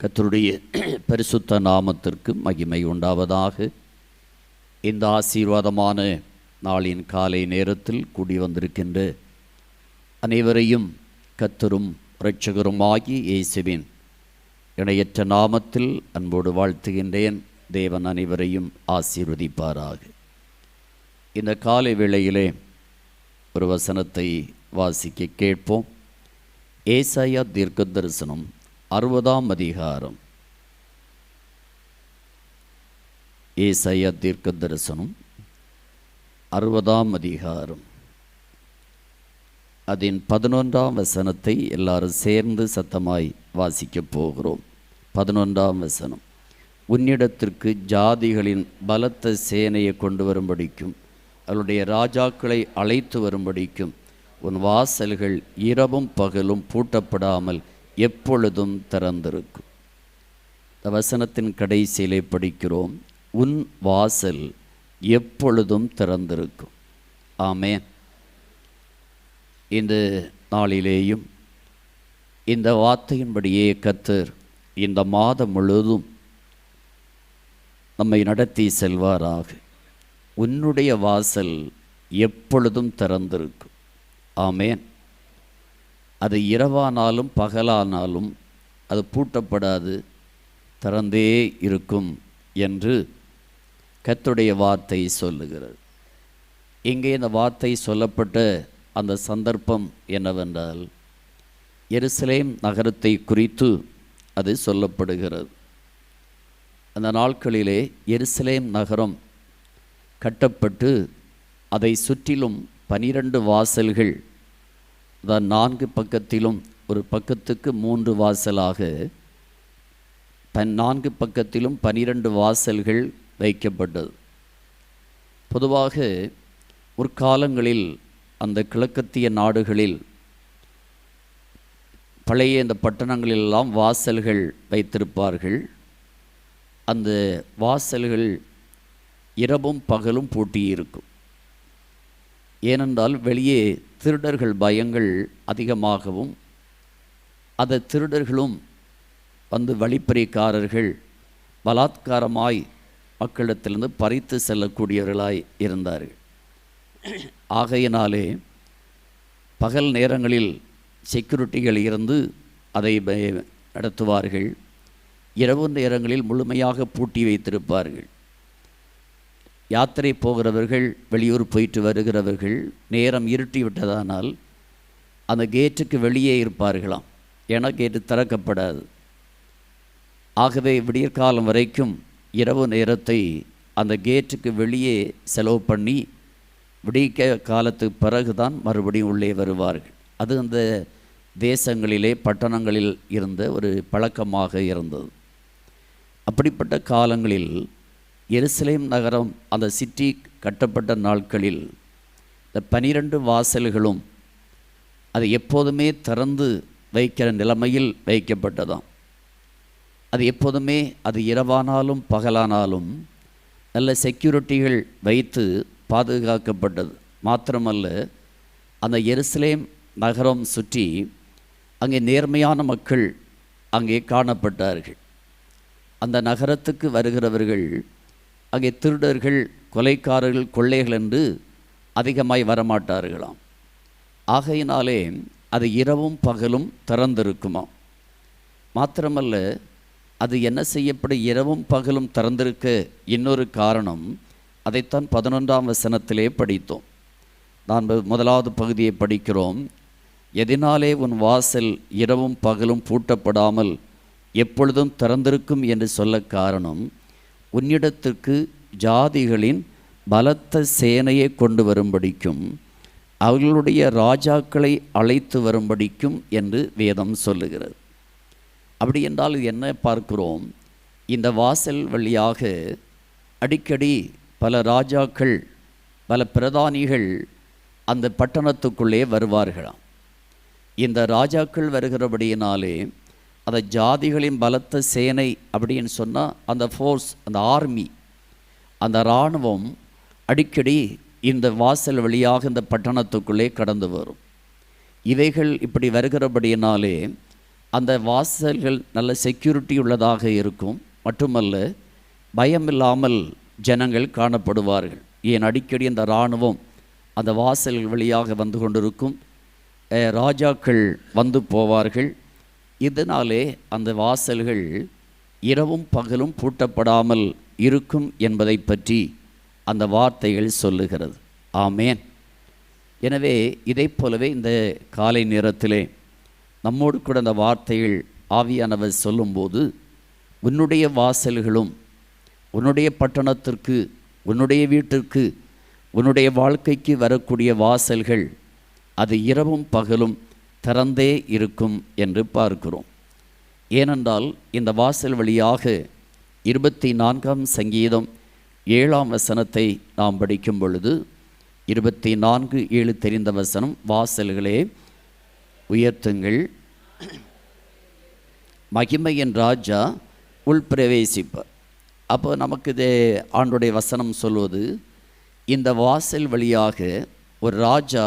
கத்தருடைய பரிசுத்த நாமத்திற்கு மகிமை உண்டாவதாக. இந்த ஆசீர்வாதமான நாளின் காலை நேரத்தில் கூடி வந்திருக்கின்ற அனைவரையும் கத்தரும் இரட்சகருமாகி இயேசுவின் இணையற்ற நாமத்தில் அன்போடு வாழ்த்துகின்றேன். தேவன் அனைவரையும் ஆசீர்வதிப்பாராக. இந்த காலை வேளையிலே ஒரு வசனத்தை வாசிக்க கேட்போம். ஏசாயா தீர்க்க தரிசனம் அறுபதாம் அதிகாரம். ஏசைய தீர்க்க தரிசனம் அறுபதாம் அதிகாரம். அதன் பதினொன்றாம் வசனத்தை எல்லாரும் சேர்ந்து சத்தமாய் வாசிக்கப் போகிறோம். பதினொன்றாம் வசனம். உன்னிடத்திற்கு ஜாதிகளின் பலத்த சேனையை கொண்டு வரும்படிக்கும் அவருடைய ராஜாக்களை அழைத்து வரும்படிக்கும் உன் வாசல்கள் இரவும் பகலும் பூட்டப்படாமல் எப்பொழுதும் திறந்திருக்கும். இந்த வசனத்தின் கடைசியிலே படிக்கிறோம். உன் வாசல் எப்பொழுதும் திறந்திருக்கும். ஆமே இந்த நாளிலேயும் இந்த வார்த்தையின்படியே கத்தர் இந்த மாதம் முழுவதும் நம்மை நடத்தி செல்வாராக. உன்னுடைய வாசல் எப்பொழுதும் திறந்திருக்கும். ஆமேன். அது இரவானாலும் பகலானாலும் அது பூட்டப்படாது திறந்தே இருக்கும் என்று கத்துடைய வார்த்தை சொல்லுகிறது. இங்கே இந்த வார்த்தை சொல்லப்பட்ட அந்த சந்தர்ப்பம் என்னவென்றால் எருசலேம் நகரத்தை குறித்து அது சொல்லப்படுகிறது. அந்த நாட்களிலே எருசலேம் நகரம் கட்டப்பட்டு அதை சுற்றிலும் பனிரெண்டு வாசல்கள் அதான் நான்கு பக்கத்திலும் ஒரு பக்கத்துக்கு மூன்று வாசலாக பன் நான்கு பக்கத்திலும் பனிரெண்டு வாசல்கள் வைக்கப்பட்டது. பொதுவாக முற்காலங்களில் அந்த கிழக்கத்திய நாடுகளில் பழைய இந்த பட்டணங்களிலெல்லாம் வாசல்கள் வைத்திருப்பார்கள். அந்த வாசல்கள் இரவும் பகலும் பூட்டியிருக்கும். ஏனென்றால் வெளியே திருடர்கள் பயங்கள் அதிகமாகவும் அந்த திருடர்களும் வந்து வழிப்பறிக்காரர்கள் பலாத்காரமாய் மக்களிடத்திலிருந்து பறித்து செல்லக்கூடியவர்களாய் இருந்தார்கள். ஆகையினாலே பகல் நேரங்களில் செக்யூரிட்டிகள் இருந்து அதை நடத்துவார்கள். இரவு நேரங்களில் முழுமையாக பூட்டி வைத்திருப்பார்கள். யாத்திரை போகிறவர்கள் வெளியூர் போயிட்டு வருகிறவர்கள் நேரம் இருட்டி விட்டதானால் அந்த கேட்டுக்கு வெளியே இருப்பார்களாம். ஏன்னா கேட்டு திறக்கப்படாது. ஆகவே விடியற்காலம் வரைக்கும் இரவு நேரத்தை அந்த கேட்டுக்கு வெளியே செலவு பண்ணி விடிய காலத்துக்கு பிறகுதான் மறுபடியும் உள்ளே வருவார்கள். அது அந்த தேசங்களிலே பட்டணங்களில் இருந்த ஒரு பழக்கமாக இருந்தது. அப்படிப்பட்ட காலங்களில் எருசலேம் நகரம் அந்த சிட்டி கட்டப்பட்ட நாட்களில் இந்த பனிரெண்டு வாசல்களும் அது எப்போதுமே திறந்து வைக்கிற நிலைமையில் வைக்கப்பட்டதாம். அது எப்போதுமே அது இரவானாலும் பகலானாலும் நல்ல செக்யூரிட்டிகள் வைத்து பாதுகாக்கப்பட்டது. மாத்திரமல்ல அந்த எருசலேம் நகரம் சுற்றி அங்கே நேர்மையான மக்கள் அங்கே காணப்பட்டார்கள். அந்த நகரத்துக்கு வருகிறவர்கள் அங்கே திருடர்கள் கொலைக்காரர்கள் கொள்ளைகள் என்று அதிகமாய் வரமாட்டார்களாம். ஆகையினாலே அது இரவும் பகலும் திறந்திருக்குமாம் மாத்திரமல்ல அது என்ன செய்யப்படும் இரவும் பகலும் திறந்திருக்க இன்னொரு காரணம் அதைத்தான் பதினொன்றாம் வசனத்திலே படித்தோம். நான் முதலாவது பகுதியை படிக்கிறோம். எதினாலே உன் வாசல் இரவும் பகலும் பூட்டப்படாமல் எப்பொழுதும் திறந்திருக்கும் என்று சொல்ல காரணம் உன்னிடத்திற்கு ஜாதிகளின் பலத்த சேனையை கொண்டு வரும்படிக்கும் அவர்களுடைய ராஜாக்களை அழைத்து வரும்படிக்கும் என்று வேதம் சொல்லுகிறது. அப்படி என்றால் இது என்ன பார்க்கிறோம்? இந்த வாசல் வழியாக அடிக்கடி பல ராஜாக்கள் பல பிரதானிகள் அந்த பட்டணத்துக்குள்ளே வருவார்களாம். இந்த ராஜாக்கள் வருகிறபடியினாலே அந்த ஜாதிகளின் பலத்த சேனை அப்படின்னு சொன்னால் அந்த ஃபோர்ஸ் அந்த ஆர்மி அந்த இராணுவம் அடிக்கடி இந்த வாசல் வழியாக இந்த பட்டணத்துக்குள்ளே கடந்து வரும். இவைகள் இப்படி வருகிறபடியினாலே அந்த வாசல்கள் நல்ல செக்யூரிட்டி உள்ளதாக இருக்கும். மட்டுமல்ல பயமில்லாமல் ஜனங்கள் காணப்படுவார்கள். ஏன் அடிக்கடி அந்த இராணுவம் அந்த வாசல் வழியாக வந்து கொண்டிருக்கும் ராஜாக்கள் வந்து போவார்கள். இதனாலே அந்த வாசல்கள் இரவும் பகலும் பூட்டப்படாமல் இருக்கும் என்பதை பற்றி அந்த வார்த்தைகள் சொல்லுகிறது. ஆமேன். எனவே இதை போலவே இந்த காலை நேரத்திலே நம்மோடு கூட அந்த வார்த்தைகள் ஆவியானவர் சொல்லும்போது உன்னுடைய வாசல்களும் உன்னுடைய பட்டணத்திற்கு உன்னுடைய வீட்டிற்கு உன்னுடைய வாழ்க்கைக்கு வரக்கூடிய வாசல்கள் அது இரவும் பகலும் திறந்தே இருக்கும் என்று பார்க்கிறோம். ஏனென்றால் இந்த வாசல் வழியாக இருபத்தி நான்காம் சங்கீதம் ஏழாம் வசனத்தை நாம் படிக்கும் பொழுது இருபத்தி நான்கு ஏழு தெரிந்த வசனம் வாசல்களே உயர்த்துங்கள். மகிமையின் ராஜா உள்பிரவேசிப்பார் அப்போ நமக்கு இதே ஆண்டுடைய வசனம் சொல்வது இந்த வாசல் வழியாக ஒரு ராஜா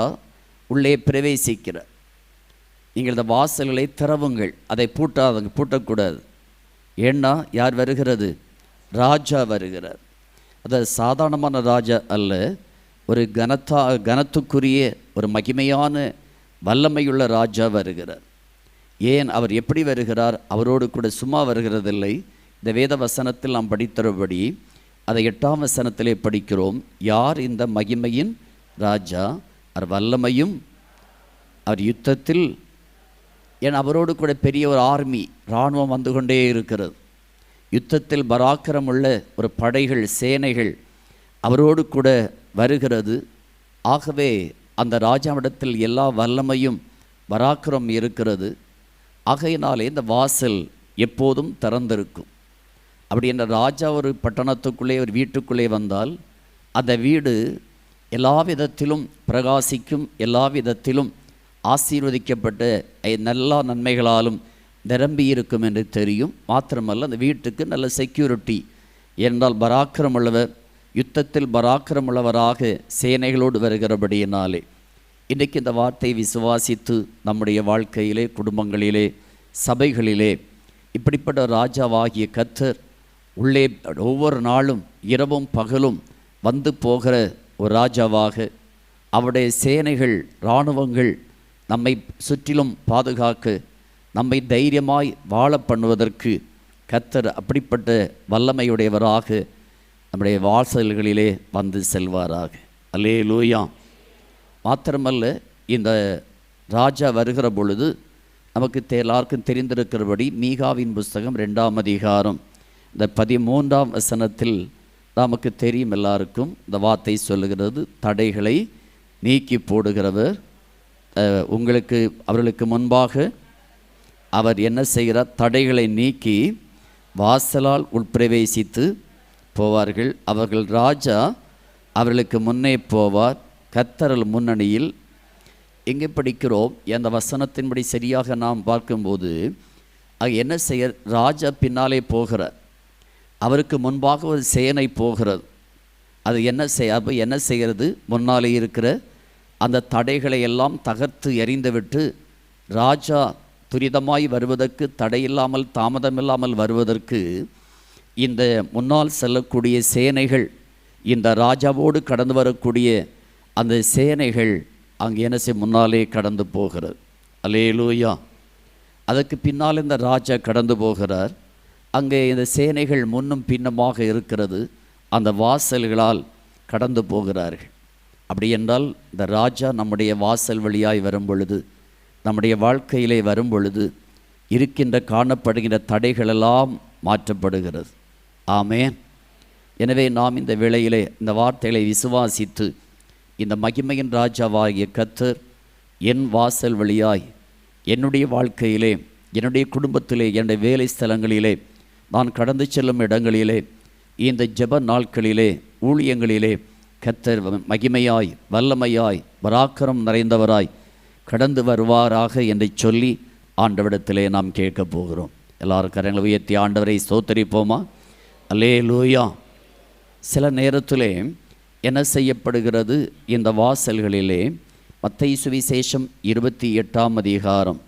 உள்ளே பிரவேசிக்கிறார். நீங்கள் இந்த வாசல்களை திறவுங்கள். அதை பூட்டாதங்க பூட்டக்கூடாது. ஏன்னா யார் வருகிறது? ராஜா வருகிறார். அது சாதாரணமான ராஜா அல்ல. ஒரு கனத்தா கனத்துக்குரிய ஒரு மகிமையான வல்லமையுள்ள ராஜா வருகிறார். ஏன் அவர் எப்படி வருகிறார்? அவரோடு கூட சும்மா வருகிறதில்லை. இந்த வேத வசனத்தில் நாம் படித்தபடி அதை எட்டாம் வசனத்திலே படிக்கிறோம். யார் இந்த மகிமையின் ராஜா? அவர் வல்லமையும் அவர் யுத்தத்தில் ஏன் அவரோடு கூட பெரிய ஒரு ஆர்மி இராணுவம் வந்து கொண்டே இருக்கிறது. யுத்தத்தில் பராக்கிரமுள்ள ஒரு படைகள் சேனைகள் அவரோடு கூட வருகிறது. ஆகவே அந்த ராஜாவிடத்தில் எல்லா வல்லமையும் பராக்கிரம் இருக்கிறது. ஆகையினாலே இந்த வாசல் எப்போதும் திறந்திருக்கும். அப்படி என்ற ராஜா ஒரு பட்டணத்துக்குள்ளே ஒரு வீட்டுக்குள்ளே வந்தால் அந்த வீடு எல்லா விதத்திலும் பிரகாசிக்கும் எல்லா விதத்திலும் ஆசீர்வதிக்கப்பட்ட நல்லா எல்லா நன்மைகளாலும் நிரம்பி இருக்கும் என்று தெரியும். மாத்திரமல்ல அந்த வீட்டுக்கு நல்ல செக்யூரிட்டி என்றால் பராக்கிரமுள்ளவர் யுத்தத்தில் பராக்கிரமுள்ளவராக சேனைகளோடு வருகிறபடியினாலே. இன்றைக்கு இந்த வார்த்தையை விசுவாசித்து நம்முடைய வாழ்க்கையிலே குடும்பங்களிலே சபைகளிலே இப்படிப்பட்ட ராஜாவாகிய கத்தர் உள்ளே ஒவ்வொரு நாளும் இரவும் பகலும் வந்து போகிற ஒரு ராஜாவாக அவருடைய சேனைகள் இராணுவங்கள் நம்மை சுற்றிலும் பாதுகாக்க நம்மை தைரியமாய் வாழ பண்ணுவதற்கு கத்தர் அப்படிப்பட்ட வல்லமையுடையவராக நம்முடைய வாசல்களிலே வந்து செல்வாராக. அல்லே லூயா மாத்திரமல்ல இந்த ராஜா வருகிற பொழுது நமக்கு எல்லாருக்கும் தெரிந்திருக்கிறபடி மீகாவின் புஸ்தகம் ரெண்டாம் அதிகாரம் இந்த பதிமூன்றாம் வசனத்தில் நமக்கு தெரியும் எல்லாருக்கும் இந்த வார்த்தை சொல்லுகிறது தடைகளை நீக்கி போடுகிறவர் உங்களுக்கு அவர்களுக்கு முன்பாக அவர் என்ன செய்கிறார்? தடைகளை நீக்கி வாசலால் உட்பிரவேசித்து போவார்கள். அவர்கள் ராஜா அவர்களுக்கு முன்னே போவார். கத்தரல் முன்னணியில் எங்கே படிக்கிறோம்? அந்த வசனத்தின்படி சரியாக நாம் பார்க்கும்போது அது என்ன செய்ய ராஜா பின்னாலே போகிறார். அவருக்கு முன்பாக ஒரு சேனை போகிறது. அது என்ன செய் அப்போ என்ன செய்கிறது? முன்னாலே இருக்கிற அந்த தடைகளை எல்லாம் தகர்த்து எறிந்துவிட்டு ராஜா துரிதமாய் வருவதற்கு தடையில்லாமல் தாமதமில்லாமல் வருவதற்கு இந்த முன்னால் செல்லக்கூடிய சேனைகள் இந்த ராஜாவோடு கடந்து வரக்கூடிய அந்த சேனைகள் அங்கே என்ன செய்ய முன்னாலே கடந்து போகிறது. அலேலூயா அதற்கு பின்னால் இந்த ராஜா கடந்து போகிறார். அங்கே இந்த சேனைகள் முன்னும் பின்னமாக இருக்கிறது. அந்த வாசல்களால் கடந்து போகிறார்கள். அப்படி என்றால் இந்த ராஜா நம்முடைய வாசல் வழியாய் வரும் பொழுது நம்முடைய வாழ்க்கையிலே வரும் பொழுது இருக்கின்ற காணப்படுகின்ற தடைகளெல்லாம் மாற்றப்படுகிறது. ஆமே எனவே நாம் இந்த வேளையிலே இந்த வார்த்தைகளை விசுவாசித்து இந்த மகிமையின் ராஜாவாகிய கத்தர் என் வாசல் வழியாய் என்னுடைய வாழ்க்கையிலே என்னுடைய குடும்பத்திலே என்னுடைய வேலை ஸ்தலங்களிலே நான் கடந்து செல்லும் இடங்களிலே இந்த ஜப நாட்களிலே ஊழியங்களிலே கத்தர் மகிமையாய் வல்லமையாய் பராக்கிரம் நிறைந்தவராய் கடந்து வருவாராக என்று சொல்லி ஆண்டவிடத்திலே நாம் கேட்கப் போகிறோம். எல்லாரும் கரங்களை உயர்த்தி ஆண்டவரை சோத்தரிப்போமா அல்லே லூயா சில நேரத்திலே என்ன செய்யப்படுகிறது? இந்த வாசல்களிலே மத்தை சுவிசேஷம் இருபத்தி எட்டாம் அதிகாரம்.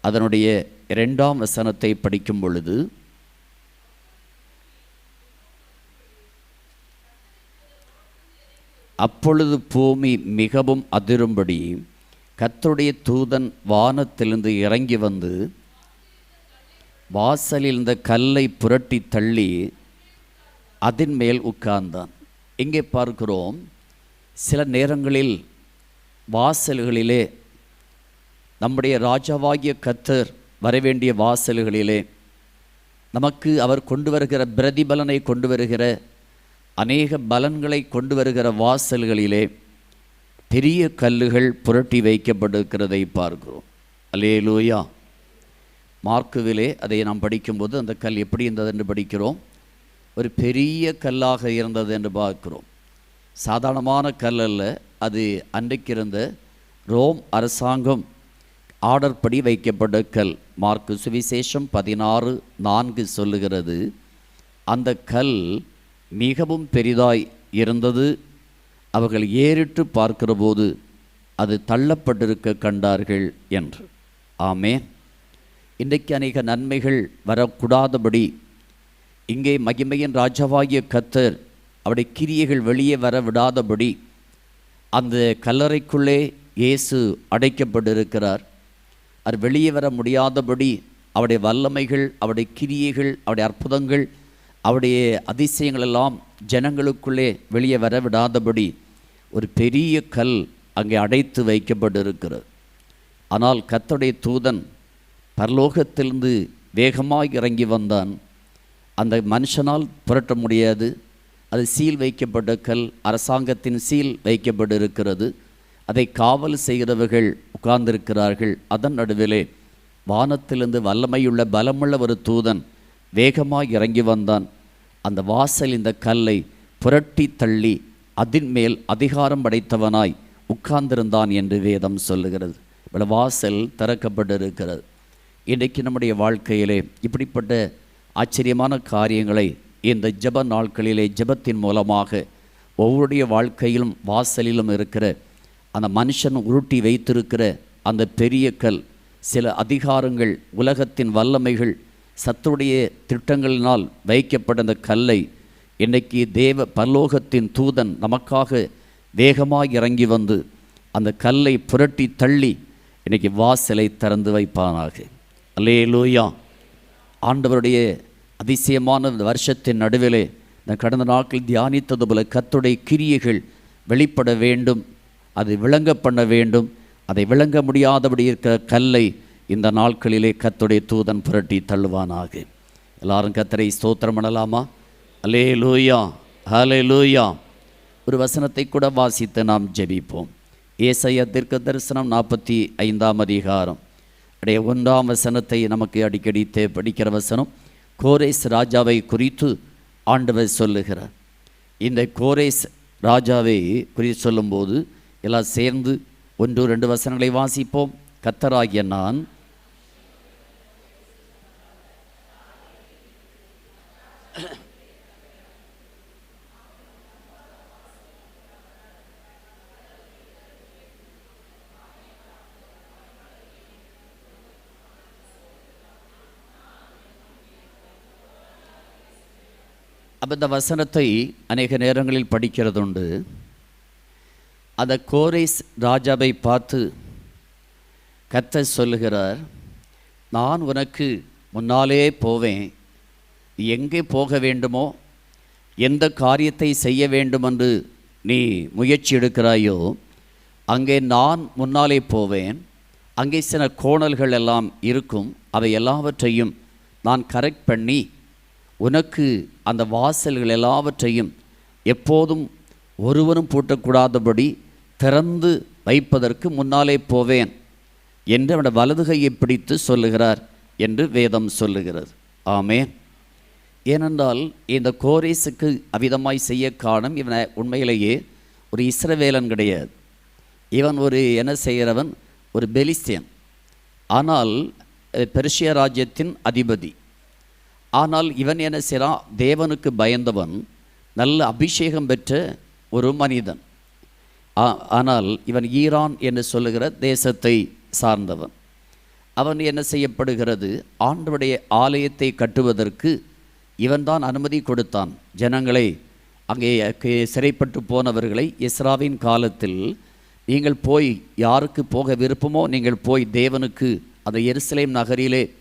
அதனுடைய இரண்டாம் வசனத்தை படிக்கும் பொழுது அப்பொழுது பூமி மிகவும் அதிரும்படி கத்தருடைய தூதன் வானத்திலிருந்து இறங்கி வந்து வாசலில் இந்த கல்லை புரட்டி தள்ளி அதன் மேல் உட்கார்ந்தான். இங்கே பார்க்கிறோம் சில நேரங்களில் வாசல்களிலே நம்முடைய ராஜாவாகிய கத்தர் வரவேண்டிய வாசல்களிலே நமக்கு அவர் கொண்டு வருகிற பிரதிபலனை கொண்டு வருகிற அநேக பலன்களை கொண்டு வருகிற வாசல்களிலே பெரிய கல்லுகள் புரட்டி வைக்கப்பட்டிருக்கிறதை பார்க்கிறோம். அல்லேலூயா. மார்க்குவிலே அதை நாம் படிக்கும்போது அந்த கல் எப்படி இருந்தது என்று படிக்கிறோம். ஒரு பெரிய கல்லாக இருந்தது என்று பார்க்கிறோம். சாதாரணமான கல் அல்ல அது அன்றைக்கு இருந்த ரோம் அரசாங்கம் ஆர்டர் படி வைக்கப்பட்ட கல். மார்க்கு சுவிசேஷம் பதினாறு நான்கு சொல்லுகிறது அந்த கல் மிகவும் பெரிதாய் இருந்தது. அவர்கள் ஏறிட்டு பார்க்கிறபோது அது தள்ளப்பட்டிருக்க கண்டார்கள் என்று. ஆமே இன்றைக்கு அநேக நன்மைகள் வரக்கூடாதபடி இங்கே மகிமையின் ராஜாவாகிய கத்தர் அவருடைய கிரியைகள் வெளியே வர விடாதபடி அந்த கல்லறைக்குள்ளே இயேசு அடைக்கப்பட்டிருக்கிறார். அவர் வெளியே வர முடியாதபடி அவருடைய வல்லமைகள் அவருடைய கிரியைகள் அவருடைய அற்புதங்கள் அவருடைய அதிசயங்கள் எல்லாம் ஜனங்களுக்குள்ளே வெளியே வர விடாதபடி ஒரு பெரிய கல் அங்கே அடைத்து வைக்கப்பட்டிருக்கிறது. ஆனால் கத்தோடைய தூதன் பரலோகத்திலிருந்து வேகமாக இறங்கி வந்தான். அந்த மனுஷனால் புரட்ட முடியாது. அது சீல் வைக்கப்பட்ட கல் அரசாங்கத்தின் சீல் வைக்கப்பட்டிருக்கிறது. அதை காவல் செய்கிறவர்கள் உட்கார்ந்திருக்கிறார்கள். அதன் நடுவிலே வானத்திலிருந்து வல்லமையுள்ள பலமுள்ள ஒரு தூதன் வேகமாக இறங்கி வந்தான். அந்த வாசல் இந்த கல்லை புரட்டி தள்ளி அதின் மேல் அதிகாரம் படைத்தவனாய் உட்கார்ந்திருந்தான் என்று வேதம் சொல்லுகிறது. இவ்வளோ வாசல் திறக்கப்பட்டிருக்கிறது. இன்றைக்கு நம்முடைய வாழ்க்கையிலே இப்படிப்பட்ட ஆச்சரியமான காரியங்களை இந்த ஜப நாட்களிலே ஜெபத்தின் மூலமாக ஒவ்வொருடைய வாழ்க்கையிலும் வாசலிலும் இருக்கிற அந்த மனுஷன் உருட்டி வைத்திருக்கிற அந்த பெரிய கல் சில அதிகாரங்கள் உலகத்தின் வல்லமைகள் சத்துடைய திட்டங்களினால் வைக்கப்பட்ட அந்த கல்லை இன்னைக்கு தேவ பரலோகத்தின் தூதன் நமக்காக வேகமாக இறங்கி வந்து அந்த கல்லை புரட்டி தள்ளி இன்னைக்கு வாசலை திறந்து வைப்பானாக. அல்லே லூயா ஆண்டவருடைய அதிசயமான வருஷத்தின் நடுவிலே நான் கடந்த நாட்கள் தியானித்தது போல கத்துடைய கிரியைகள் வெளிப்பட வேண்டும் அது விளங்க பண்ண வேண்டும் அதை விளங்க முடியாதபடி இருக்கிற கல்லை இந்த நாட்களிலே கத்துடைய தூதன் புரட்டி தள்ளுவானாக. எல்லாரும் கத்தரை ஸ்தோத்திரம் பண்ணலாமா? அலே லூயா ஹலே லூயா ஒரு வசனத்தை கூட வாசித்து நாம் ஜெபிப்போம். ஏசைய தீர்க்க தரிசனம் நாற்பத்தி ஐந்தாம் அதிகாரம். அடைய ஒன்றாம் வசனத்தை நமக்கு அடிக்கடி தே படிக்கிற வசனம் கோரேஸ் ராஜாவை குறித்து ஆண்டவர் சொல்லுகிறார். இந்த கோரேஸ் ராஜாவை குறித்து சொல்லும்போது எல்லாம் சேர்ந்து ஒன்று ரெண்டு வசனங்களை வாசிப்போம். கத்தராகிய நான் அப்போ இந்த வசனத்தை அநேக நேரங்களில் படிக்கிறதுண்டு. அந்த கோரேஸ் ராஜாவை பார்த்து கத்த சொல்லுகிறார் நான் உனக்கு முன்னாலே போவேன். எங்கே போக வேண்டுமோ எந்த காரியத்தை செய்ய வேண்டுமென்று நீ முயற்சி எடுக்கிறாயோ அங்கே நான் முன்னாலே போவேன். அங்கே சில கோணல்கள் எல்லாம் இருக்கும். அவை எல்லாவற்றையும் நான் கரெக்ட் பண்ணி உனக்கு அந்த வாசல்கள் எல்லாவற்றையும் எப்போதும் ஒருவரும் பூட்டக்கூடாதபடி திறந்து வைப்பதற்கு முன்னாலே போவேன் என்று அவனோட வலதுகையை பிடித்து சொல்லுகிறார் என்று வேதம் சொல்லுகிறது. ஆமேன். ஏனென்றால் இந்த கோரேசுக்கு அவிதமாய் செய்ய காரணம் இவனை உண்மையிலேயே ஒரு இஸ்ரவேலன் கிடையாது. இவன் ஒரு என்ன செய்கிறவன்? ஒரு பெலிஸ்தியன். ஆனால் பெர்ஷிய ராஜ்யத்தின் அதிபதி. ஆனால் இவன் என்ன செய்கிறான் தேவனுக்கு பயந்தவன் நல்ல அபிஷேகம் பெற்ற ஒரு மனிதன். ஆ- ஆனால் இவன் ஈரான் என்று சொல்லுகிற தேசத்தை சார்ந்தவன். அவன் என்ன செய்யப்படுகிறது? ஆண்டுடைய ஆலயத்தை கட்டுவதற்கு இவன்தான் அனுமதி கொடுத்தான். ஜனங்களை அங்கே கே- சிறைப்பட்டு போனவர்களை இஸ்ராவின் காலத்தில் நீங்கள் போய் யாருக்கு போக விருப்பமோ நீங்கள் போய் தேவனுக்கு அந்த எருசலேம் நகரிலே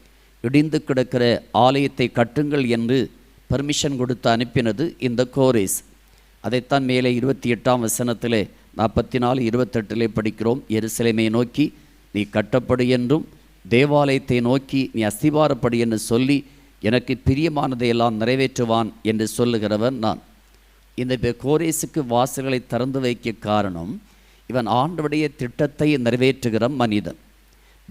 இடிந்து கிடக்கிற ஆலயத்தை கட்டுங்கள் என்று பர்மிஷன் கொடுத்து அனுப்பினது இந்த கோரேஸ். அதைத்தான் மேலே இருபத்தி எட்டாம் வசனத்திலே நாற்பத்தி நாலு இருபத்தெட்டிலே படிக்கிறோம். எருசலேமை நோக்கி நீ கட்டப்படு என்றும் தேவாலயத்தை நோக்கி நீ அஸ்திவாரப்படு என்று சொல்லி எனக்கு பிரியமானதையெல்லாம் நிறைவேற்றுவான் என்று சொல்லுகிறவன் நான். இந்த கோரேசுக்கு வாசல்களை திறந்து வைக்க காரணம் இவன் ஆண்டுடைய திட்டத்தை நிறைவேற்றுகிற மனிதன்.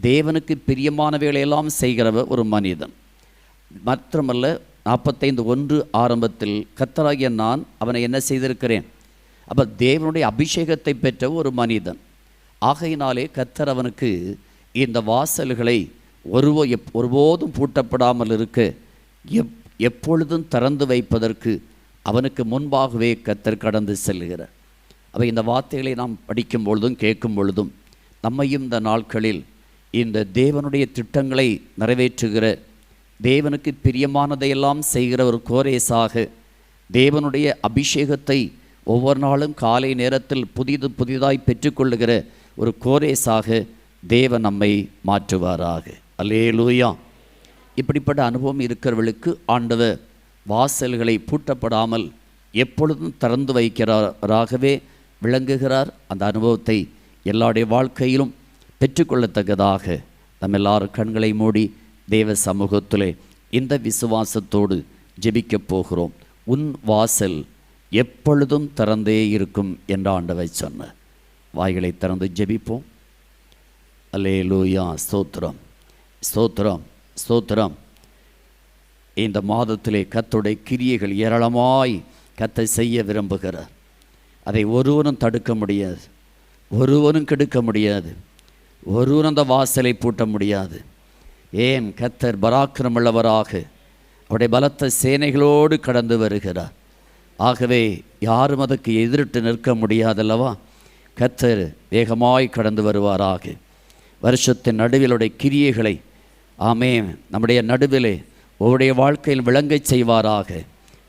தேவனுக்கு பிரியமானவைகளையெல்லாம் செய்கிறவ ஒரு மனிதன். மாத்திரமல்ல நாற்பத்தைந்து ஒன்று ஆரம்பத்தில் கத்தராகிய நான் அவனை என்ன செய்திருக்கிறேன்? அப்போ தேவனுடைய அபிஷேகத்தை பெற்ற ஒரு மனிதன். ஆகையினாலே கத்தர் அவனுக்கு இந்த வாசல்களை ஒருவோ எப் ஒருபோதும் பூட்டப்படாமல் இருக்க எப் எப்பொழுதும் திறந்து வைப்பதற்கு அவனுக்கு முன்பாகவே கத்தர் கடந்து செல்கிறார். அவை இந்த வார்த்தைகளை நாம் படிக்கும் பொழுதும் கேட்கும் பொழுதும் நம்மையும் இந்த நாட்களில் இந்த தேவனுடைய திட்டங்களை நிறைவேற்றுகிற தேவனுக்கு பிரியமானதையெல்லாம் செய்கிற ஒரு கோரேசாக தேவனுடைய அபிஷேகத்தை ஒவ்வொரு நாளும் காலை நேரத்தில் புதிது புதிதாய் பெற்றுக்கொள்ளுகிற ஒரு கோரேசாக தேவன் நம்மை மாற்றுவாராக. அல்லேலூயா. இப்படிப்பட்ட அனுபவம் இருக்கிறவர்களுக்கு ஆண்டவர் வாசல்களை பூட்டப்படாமல் எப்பொழுதும் திறந்து வைக்கிறாராகவே விளங்குகிறார். அந்த அனுபவத்தை எல்லாருடைய வாழ்க்கையிலும் பெற்றுக்கொள்ளத்தக்கதாக நம்ம எல்லாரும் கண்களை மூடி தேவ சமூகத்திலே இந்த விசுவாசத்தோடு ஜெபிக்கப் போகிறோம். உன் வாசல் எப்பொழுதும் திறந்தே இருக்கும் என்று ஆண்டவை சொன்ன வாய்களை திறந்து ஜெபிப்போம். அல்லேலூயா ஸ்தோத்திரம் ஸ்தோத்திரம் ஸ்தோத்திரம். இந்த மாதத்திலே கத்துடைய கிரியைகள் ஏராளமாய் கத்தை செய்ய விரும்புகிறார். அதை ஒருவனும் தடுக்க முடியாது. ஒருவனும் கெடுக்க முடியாது. ஒருவர் அந்த வாசலை பூட்ட முடியாது. ஏன்? கத்தர் பராக்கிரமுள்ளவராக அவருடைய பலத்த சேனைகளோடு கடந்து வருகிறார். ஆகவே யாரும் அதுக்கு எதிரிட்டு நிற்க முடியாதல்லவா? கத்தர் வேகமாய் கடந்து வருவாராக. வருஷத்தின் நடுவிலுடைய கிரியைகளை ஆமே நம்முடைய நடுவிலே உங்களுடைய வாழ்க்கையில் விளங்கச் செய்வாராக.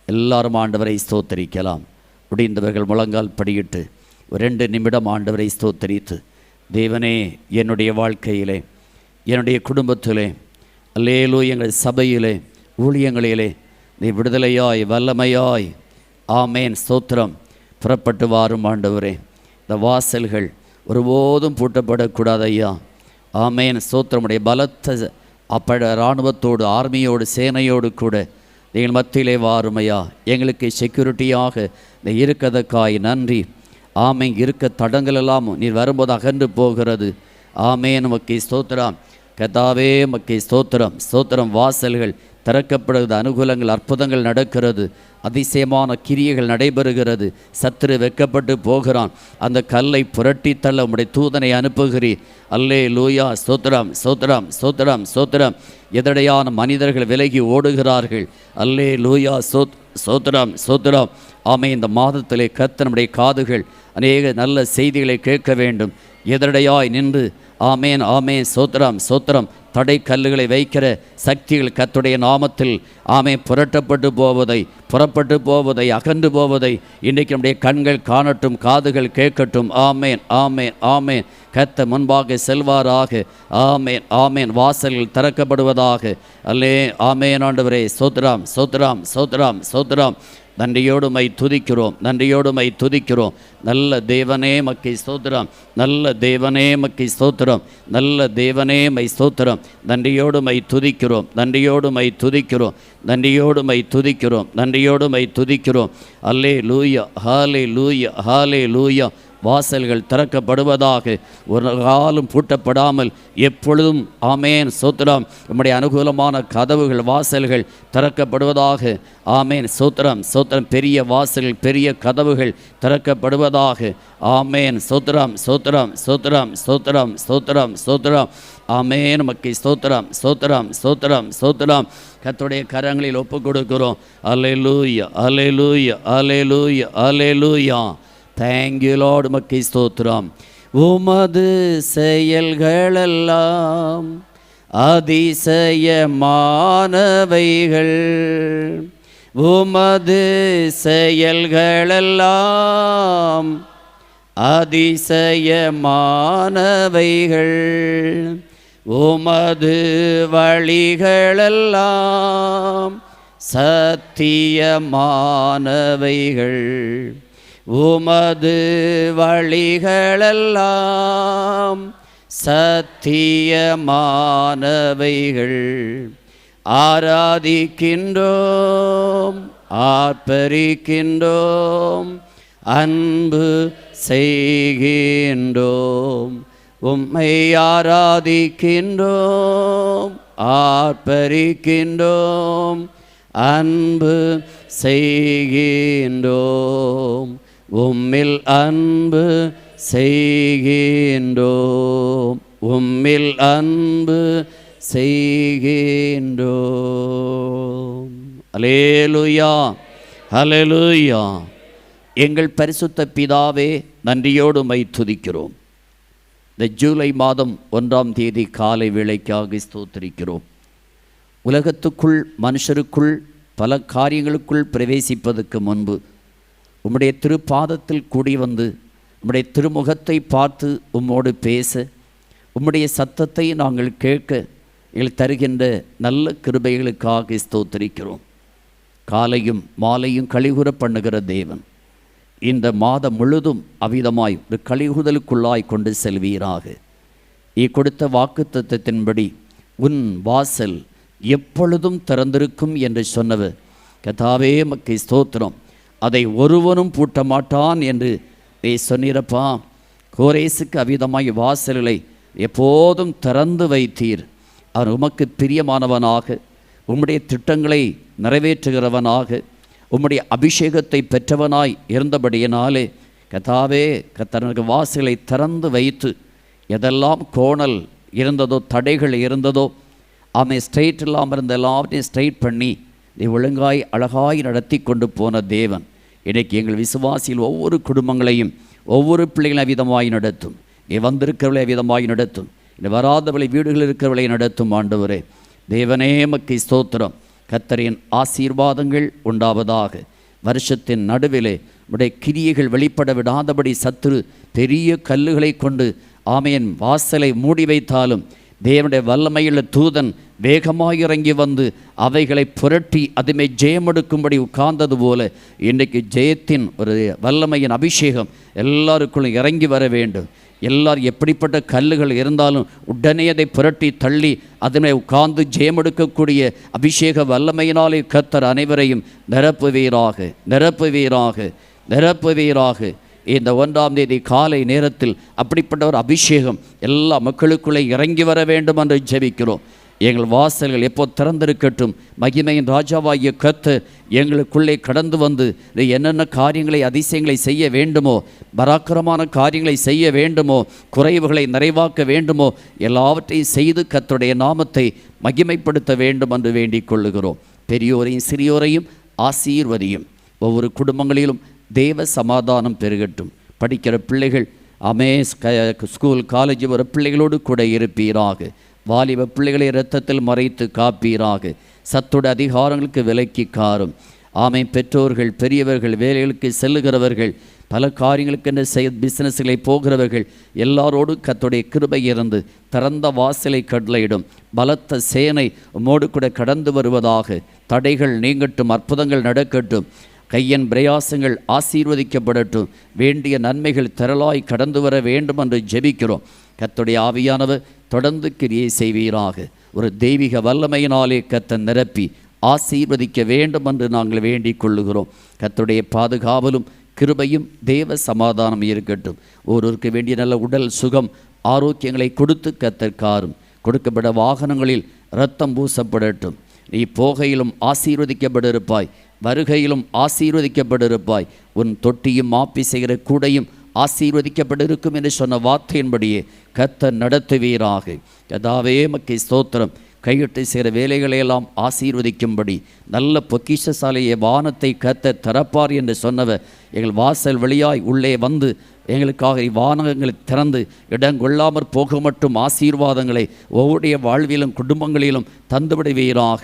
எல்லாரும் ஆண்டவரை ஸ்தோத்தரிக்கலாம். முடிந்தவர்கள் முழங்கால் படியிட்டு ஒரு ரெண்டு நிமிடம் ஆண்டவரை ஸ்தோத்தரித்து தேவனே என்னுடைய வாழ்க்கையிலே என்னுடைய குடும்பத்திலே அல்லேலோ எங்கள் சபையிலே ஊழியங்களிலே நீ விடுதலையாய் வல்லமையாய் ஆமேன். ஸ்தோத்திரம். புறப்பட்டு வாரும் ஆண்டவரே. இந்த வாசல்கள் ஒருபோதும் பூட்டப்படக்கூடாது ஐயா ஆமேன். ஸ்தோத்திரமுடைய பலத்த அப்பட இராணுவத்தோடு ஆர்மியோடு சேனையோடு கூட நீங்கள் மத்தியிலே வாருமையா. எங்களுக்கு செக்யூரிட்டியாக இந்த இருக்கதற்காய் நன்றி. ஆமை இருக்க தடங்கள் எல்லாம் நீர் வரும்போது அகன்று போகிறது. ஆமே நமக்கு ஸ்தோத்திரம். கதாவே மக்கை ஸ்தோத்திரம். ஸ்தோத்திரம் வாசல்கள் திறக்கப்படுகிறது. அனுகூலங்கள் அற்புதங்கள் நடக்கிறது. அதிசயமான கிரியைகள் நடைபெறுகிறது. சத்துரு வெக்கப்பட்டு போகிறான். அந்த கல்லை புரட்டி தள்ள உம்முடைய தூதனை அனுப்புகிறீர். அல்லே லூயா ஸ்தோத்திரம் ஸ்தோத்திரம் ஸ்தோத்திரம் ஸ்தோத்திரம். எதடையான மனிதர்கள் விலகி ஓடுகிறார்கள். அல்லே லூயா சோத் சோத்திரம் சோத்திரம் ஆமை இந்த மாதத்திலே கத்த நம்முடைய காதுகள் அநேக நல்ல செய்திகளை கேட்க வேண்டும். எதிரடையாய் நின்று ஆமேன் ஆமேன் சோத்திரம் சோத்திரம் தடை கல்லுகளை வைக்கிற சக்திகள் கத்துடைய நாமத்தில் ஆமே புரட்டப்பட்டு போவதை புறப்பட்டு போவதை அகன்று போவதை இன்றைக்கு நம்முடைய கண்கள் காணட்டும் காதுகள் கேட்கட்டும். ஆமேன் ஆமேன் ஆமேன். கத்த முன்பாக செல்வாராக. ஆமேன் ஆமேன். வாசல்கள் திறக்கப்படுவதாக. அல்லே ஆமேன் ஆண்டவரே. சோத்ராம் சோத்ராம் சோத்ராம் சோத்ராம். நன்றியோடுமை துதிக்கிறோம் நன்றியோடுமை துதிக்கிறோம். நல்ல தேவனே மக்கை ஸ்தோத்திரம் நல்ல தேவனே மக்கை ஸ்தோத்திரம் நல்ல தேவனே மை ஸ்தோத்திரம் நன்றியோடுமை துதிக்கிறோம் நன்றியோடுமை துதிக்கிறோம் நன்றியோடுமை துதிக்கிறோம் நன்றியோடுமை துதிக்கிறோம். அல்லே லூயா ஹாலே லூயா ஹாலே லூயா வாசல்கள் திறக்கப்படுவதாக ஒரு காலம் பூட்டப்படாமல் எப்பொழுதும் ஆமேன். சோத்திரம். நம்முடைய அனுகூலமான கதவுகள் வாசல்கள் திறக்கப்படுவதாக ஆமேன். சோத்திரம். சோத்திரம் பெரிய வாசல்கள் பெரிய கதவுகள் திறக்கப்படுவதாக ஆமேன். சோத்திரம் சோத்திரம் சோத்திரம் சோத்திரம் சோத்திரம் சோத்திரம். ஆமேன். நமக்கு ஸ்தோத்திரம் ஸ்தோத்திரம் ஸ்தோத்திரம் ஸ்தோத்திரம். கத்துடைய கரங்களில் ஒப்பு கொடுக்கிறோம் அலையலூயா அலையலூயா அலையலூயா அலையலூயா தேங்க்யூ லார்டு மக்கி ஸ்தோத்திரம். உமது செயல்களெல்லாம் அதிசயமானவைகள். உமது செயல்களெல்லாம் அதிசயமானவைகள். உமது வழிகளெல்லாம் சத்தியமானவைகள். உமது வழிகளெல்லாம் சத்தியமானவைகள். ஆராதிக்கின்றோம் ஆர்ப்பரிக்கின்றோம் அன்பு செய்கின்றோம். உம்மை ஆராதிக்கின்றோம் ஆர்ப்பரிக்கின்றோம் அன்பு செய்கின்றோம். உம்மில் அன்பு செய்கின்றோம். உம்மில் அன்பு செய்கின்றோம். அலேலுயா அலேலுயா எங்கள் பரிசுத்த பிதாவே நன்றியோடு மை துதிக்கிறோம் இந்த ஜூலை மாதம் ஒன்றாம் தேதி காலை வேளைக்காக ஸ்தோத்திரிக்கிறோம். உலகத்துக்குள் மனுஷருக்குள் பல காரியங்களுக்குள் பிரவேசிப்பதற்கு முன்பு உம்முடைய திருப்பாதத்தில் கூடி வந்து உம்முடைய திருமுகத்தை பார்த்து உம்மோடு பேச உம்முடைய சத்தத்தை நாங்கள் கேட்க எங்கள் தருகின்ற நல்ல கிருபைகளுக்காக ஸ்தோத்திரிக்கிறோம். காலையும் மாலையும் கழிகுற பண்ணுகிற தேவன் இந்த மாதம் முழுதும் அவிதமாய் ஒரு கழிகுதலுக்குள்ளாய் கொண்டு செல்வீராக. நீ கொடுத்த வாக்குத்தத்தத்தின்படி உன் வாசல் எப்பொழுதும் திறந்திருக்கும் என்று சொன்னவர். கதாவே மக்கை ஸ்தோத்திரம். அதை ஒருவனும் பூட்ட மாட்டான் என்று நீ சொன்னிருப்பா. கோரேசுக்கு அவிதமாய் வாசல்களை எப்போதும் திறந்து வைத்தீர். அவர் உமக்கு பிரியமானவனாக உம்முடைய திட்டங்களை நிறைவேற்றுகிறவனாக உம்முடைய அபிஷேகத்தை பெற்றவனாய் இருந்தபடியினாலே கதாவே கத்தனுக்கு வாசலை திறந்து வைத்து எதெல்லாம் கோணல் இருந்ததோ தடைகள் இருந்ததோ அவன் ஸ்ட்ரெயிட் இல்லாமல் இருந்த எல்லாவற்றையும் ஸ்ட்ரைட் பண்ணி நீ ஒழுங்காய் அழகாய் நடத்தி கொண்டு போன தேவன். இன்றைக்கு எங்கள் விசுவாசியில் ஒவ்வொரு குடும்பங்களையும் ஒவ்வொரு பிள்ளைகளையும் விதமாய் நடத்தும். நீ வந்திருக்கிறவளை விதமாய் நடத்தும். நீ வராதவளை வீடுகளில் இருக்கிறவளை நடத்தும் ஆண்டவரே. தேவனே மக்கை ஸ்தோத்திரம். கத்தரின் ஆசீர்வாதங்கள் உண்டாவதாக. வருஷத்தின் நடுவிலே உடைய கிரியைகள் வெளிப்பட விடாதபடி சத்துரு பெரிய கல்லுகளை கொண்டு ஆமையன் வாசலை மூடி வைத்தாலும் தேவனுடைய வல்லமையுள்ள தூதன் வேகமாக இறங்கி வந்து அவைகளை புரட்டி அதுமே ஜெயமெடுக்கும்படி உட்கார்ந்தது போல இன்றைக்கு ஜெயத்தின் ஒரு வல்லமையின் அபிஷேகம் எல்லாருக்குள்ளும் இறங்கி வர வேண்டும். எல்லார் எப்படிப்பட்ட கல்லுகள் இருந்தாலும் உடனே அதை புரட்டி தள்ளி அதனை உட்கார்ந்து ஜெயமெடுக்கக்கூடிய அபிஷேக வல்லமையினாலே கத்தர் அனைவரையும் நிரப்புவீராக நிரப்புவீராக நிரப்புவீராக இந்த ஒன்றாம் தேதி காலை நேரத்தில் அப்படிப்பட்ட ஒரு அபிஷேகம் எல்லா மக்களுக்குள்ளே இறங்கி வர வேண்டும் என்று ஜெபிக்கிறோம். எங்கள் வாசல்கள் எப்போ திறந்திருக்கட்டும் மகிமையின் ராஜாவாகிய கத்து எங்களுக்குள்ளே கடந்து வந்து என்னென்ன காரியங்களை அதிசயங்களை செய்ய வேண்டுமோ பராக்கிரமான காரியங்களை செய்ய வேண்டுமோ குறைவுகளை நிறைவாக்க வேண்டுமோ எல்லாவற்றையும் செய்து கத்துடைய நாமத்தை மகிமைப்படுத்த வேண்டும் என்று வேண்டிக் கொள்ளுகிறோம். பெரியோரையும் சிறியோரையும் ஆசீர்வதியும். ஒவ்வொரு குடும்பங்களிலும் தேவ சமாதானம் பெருகட்டும். படிக்கிற பிள்ளைகள் அமே ஸ்கூல் காலேஜ் வர பிள்ளைகளோடு கூட இருப்பீராக. வாலிப பிள்ளைகளை இரத்தத்தில் மறைத்து காப்பீராக. சத்துட அதிகாரங்களுக்கு விலக்கி காரும். ஆமை பெற்றோர்கள் பெரியவர்கள் வேலைகளுக்கு செல்லுகிறவர்கள் பல காரியங்களுக்கு என்ன செய்ய பிஸ்னஸ்களை போகிறவர்கள் எல்லாரோடு கத்துடைய கிருபை இருந்து திறந்த வாசலை கடலையிடும் பலத்த சேனை உம்மோடு கூட கடந்து வருவதாக. தடைகள் நீங்கட்டும் அற்புதங்கள் நடக்கட்டும். கையன் பிரயாசங்கள் ஆசீர்வதிக்கப்படட்டும். வேண்டிய நன்மைகள் திரளாய் கடந்து வர வேண்டும் என்று ஜெபிக்கிறோம். கத்துடைய ஆவியானவர் தொடர்ந்து கிரியை செய்வீராக. ஒரு தெய்வீக வல்லமையினாலே கத்த நிரப்பி ஆசீர்வதிக்க வேண்டும் என்று நாங்கள் வேண்டிக் கொள்ளுகிறோம். கத்துடைய பாதுகாவலும் கிருபையும் தேவ சமாதானம் இருக்கட்டும். ஒருவருக்கு வேண்டிய நல்ல உடல் சுகம் ஆரோக்கியங்களை கொடுத்து கத்தற்காரும் கொடுக்கப்பட வாகனங்களில் இரத்தம் பூசப்படட்டும். நீ போகையிலும் ஆசீர்வதிக்கப்பட்டிருப்பாய் வருகையிலும் ஆசீர்வதிக்கப்பட்டிருப்பாய் உன் தொட்டியும் மாப்பி செய்கிற கூடையும் ஆசீர்வதிக்கப்பட்டிருக்கும் என்று சொன்ன வார்த்தையின்படியே கத்த நடத்துவீராக. கதாவே மக்கை ஸ்தோத்திரம். கையிட்டு செய்கிற வேலைகளையெல்லாம் ஆசீர்வதிக்கும்படி நல்ல பொக்கிஷசாலையை வானத்தை கத்த தரப்பார் என்று சொன்னவர். எங்கள் வாசல் வழியாய் உள்ளே வந்து எங்களுக்காக இவ்வானகங்களை திறந்து இடம் கொள்ளாமற் போக மட்டும் ஆசீர்வாதங்களை ஒவ்வொருடைய வாழ்விலும் குடும்பங்களிலும் தந்துவிடுவீராக.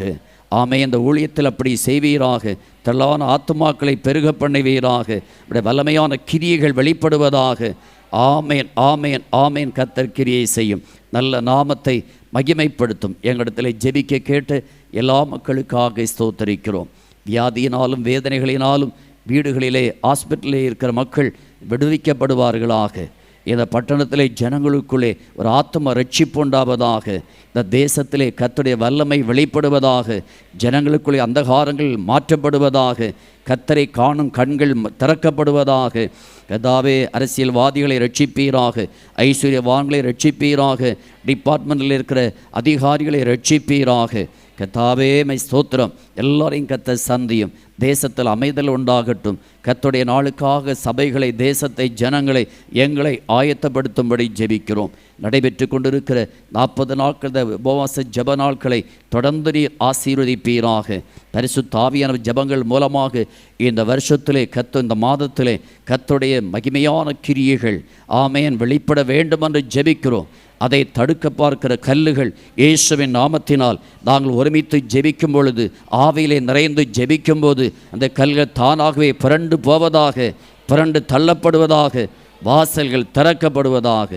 ஆமை அந்த ஊழியத்தில் அப்படி செய்வீராக. தள்ளான ஆத்துமாக்களை பெருக பண்ணுவீராக. இப்படி வல்லமையான கிரியைகள் வெளிப்படுவதாக. ஆமேன் ஆமேன் ஆமேன் கத்தர் கிரியை செய்யும். நல்ல நாமத்தை மகிமைப்படுத்தும். எங்களிடத்தில் ஜெபிக்க கேட்டு எல்லா மக்களுக்காக ஸ்தோத்தரிக்கிறோம். வியாதியினாலும் வேதனைகளினாலும் வீடுகளிலே ஹாஸ்பிட்டலில் இருக்கிற மக்கள் விடுவிக்கப்படுவார்களாக. இந்த பட்டணத்திலே ஜனங்களுக்குள்ளே ஒரு ஆத்ம ரட்சிப்பு உண்டாவதாக இந்த தேசத்திலே கத்துடைய வல்லமை வெளிப்படுவதாக ஜனங்களுக்குள்ளே அந்தகாரங்கள் மாற்றப்படுவதாக கத்தரை காணும் கண்கள் திறக்கப்படுவதாக கதாவே அரசியல்வாதிகளை ரட்சிப்பீராக ஐஸ்வர்யவான்களை ரட்சிப்பீராக டிபார்ட்மெண்ட்டில் இருக்கிற அதிகாரிகளை ரட்சிப்பீராக கத்தாவே மை ஸ்தோத்திரம். எல்லாரையும் கத்த சந்தியும். தேசத்தில் அமைதல் உண்டாகட்டும். கத்துடைய நாளுக்காக சபைகளை தேசத்தை ஜனங்களை எங்களை ஆயத்தப்படுத்தும்படி ஜெபிக்கிறோம். நடைபெற்று கொண்டிருக்கிற நாற்பது நாட்கள் உபவாச ஜப நாட்களை தொடர்ந்து நீர் ஆசீர்வதிப்பீராக. பரிசு தாவியான ஜபங்கள் மூலமாக இந்த வருஷத்திலே கத்து இந்த மாதத்திலே கத்துடைய மகிமையான கிரியைகள் ஆமையன் வெளிப்பட வேண்டும் என்று ஜெபிக்கிறோம். அதை தடுக்க பார்க்கிற கல்லுகள் இயேசுவின் நாமத்தினால் நாங்கள் ஒருமித்து ஜெபிக்கும் பொழுது ஆவியிலே நிறைந்து ஜெபிக்கும் போது அந்த கல்கள் தானாகவே புரண்டு போவதாக புரண்டு தள்ளப்படுவதாக வாசல்கள் திறக்கப்படுவதாக.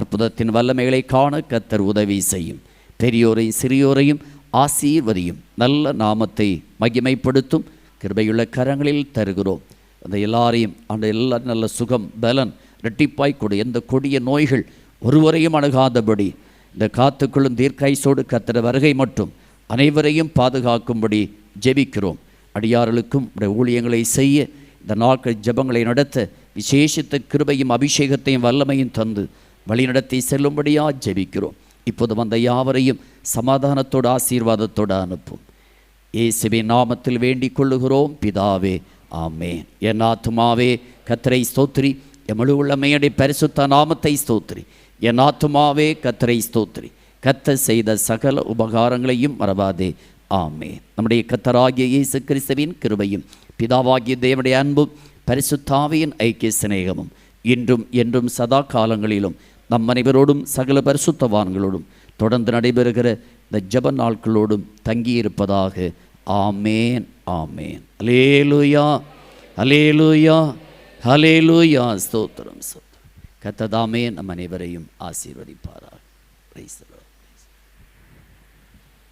அற்புதத்தின் வல்லமைகளை காண கத்தர் உதவி செய்யும். பெரியோரையும் சிறியோரையும் ஆசீர்வதியும். நல்ல நாமத்தை மகிமைப்படுத்தும். கிருபையுள்ள கரங்களில் தருகிறோம். அந்த எல்லாரையும் அந்த எல்லா நல்ல சுகம் பலன் ரெட்டிப்பாய் கொடு. எந்த கொடிய நோய்கள் ஒருவரையும் அணுகாதபடி இந்த காத்துக்குள்ளும் தீர்க்காய்சோடு கத்திர வருகை மட்டும் அனைவரையும் பாதுகாக்கும்படி ஜெபிக்கிறோம். அடியார்களுக்கும் உடைய ஊழியங்களை செய்ய இந்த நாட்கள் ஜெபங்களை நடத்த விசேஷித்த கிருபையும் அபிஷேகத்தையும் வல்லமையும் தந்து வழிநடத்தி செல்லும்படியா ஜெபிக்கிறோம். இப்போது வந்த யாவரையும் சமாதானத்தோடு ஆசீர்வாதத்தோடு அனுப்பும். இயேசுவின் நாமத்தில் வேண்டிக் கொள்ளுகிறோம். பிதாவே ஆமே என் ஆத்துமாவே கத்திரை ஸ்தோத்ரி எமழு உள்ளமையடி பரிசுத்த நாமத்தை ஸ்தோத்ரி என் ஆத்துமாவே கத்திரை ஸ்தோத்ரி கத்த செய்த சகல உபகாரங்களையும் மறவாதே. ஆமே நம்முடைய கத்தராகிய இயேசு கிறிஸ்துவின் கிருபையும் பிதாவாகிய தேவனுடைய அன்பும் பரிசுத்தாவியின் ஐக்கிய சிநேகமும் இன்றும் என்றும் சதா காலங்களிலும் நம் அனைவரோடும் சகல பரிசுத்தவான்களோடும் தொடர்ந்து நடைபெறுகிற இந்த ஜப நாட்களோடும் தங்கியிருப்பதாக. ஆமேன் ஆமேன். அலேலுயா அலேலுயா அலேலுயா ஸ்தோத்திரம் ஸ்தோத்திரம். கத்ததாமே நம் அனைவரையும் ஆசீர்வதிப்பாராக. Praise.